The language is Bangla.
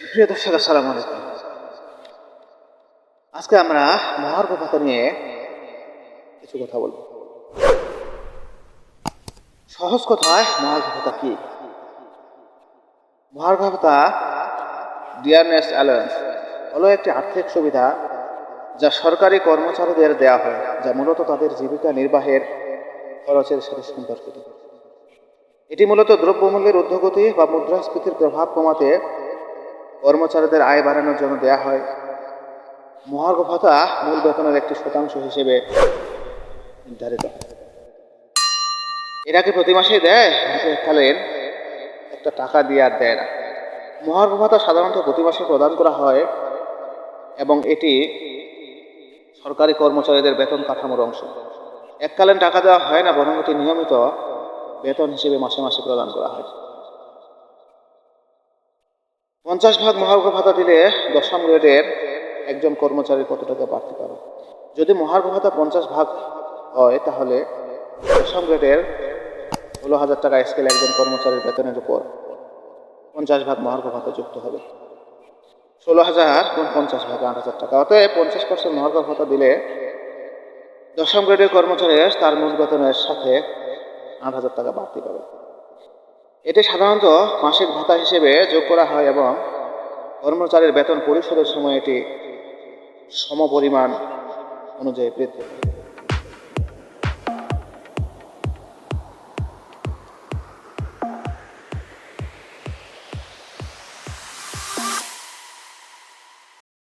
প্রিয় দর্শক, আসসালামু আলাইকুম। আজকে আমরা মহার্ঘ ভাতা নিয়ে কিছু কথা বলব। সহজ কথায় মহার্ঘ কি? মহার্ঘ ভাতা ডিয়ারনেস অ্যালায়েন্স হলো একটি আর্থিক সুবিধা যা সরকারি কর্মচারীদের দেওয়া হয়, যা মূলত তাদের জীবিকা নির্বাহের খরচের সাথে সম্পর্কিত। এটি মূলত দ্রব্যমূল্যের ঊর্ধ্বগতি বা মুদ্রাস্ফীতির প্রভাব কমাতে কর্মচারীদের আয় বাড়ানোর জন্য দেয়া হয়। মহার্ঘ ভাতা মূল বেতনের একটি শতাংশ হিসেবে নির্ধারিত। এটাকে প্রতি মাসেই দেয়? এককালীন একটা টাকা দিয়ে আর দেয় না। মহার্ঘ ভাতা সাধারণত প্রতি মাসে প্রদান করা হয় এবং এটি সরকারি কর্মচারীদের বেতন কাঠামোর অংশ। এককালীন টাকা দেওয়া হয় না, বরং এটি নিয়মিত বেতন হিসেবে মাসে মাসে প্রদান করা হয়। পঞ্চাশ ভাগ মহার্ঘ ভাতা দিলে দশম গ্রেডের একজন কর্মচারী কত টাকা বাড়তে পারে? যদি মহার্ঘ ভাতা পঞ্চাশ ভাগ হয়, তাহলে দশম গ্রেডের ষোলো হাজার টাকা স্কেল একজন কর্মচারীর বেতনের উপর পঞ্চাশ ভাগ মহার্ঘ ভাতা যুক্ত হবে। ষোলো হাজার গুণ পঞ্চাশ ভাগ আট হাজার টাকা। অতএব পঞ্চাশ পার্সেন্ট মহার্ঘ ভাতা দিলে দশম গ্রেডের কর্মচারী তার মূল বেতনের সাথে আট হাজার টাকা বাড়তি এটি সাধারণত মাসিক ভাতা হিসেবে যোগ করা হয় এবং কর্মচারীর বেতন পরিশোধের সময় এটি সমপরিমাণ অনুযায়ী বৃদ্ধি।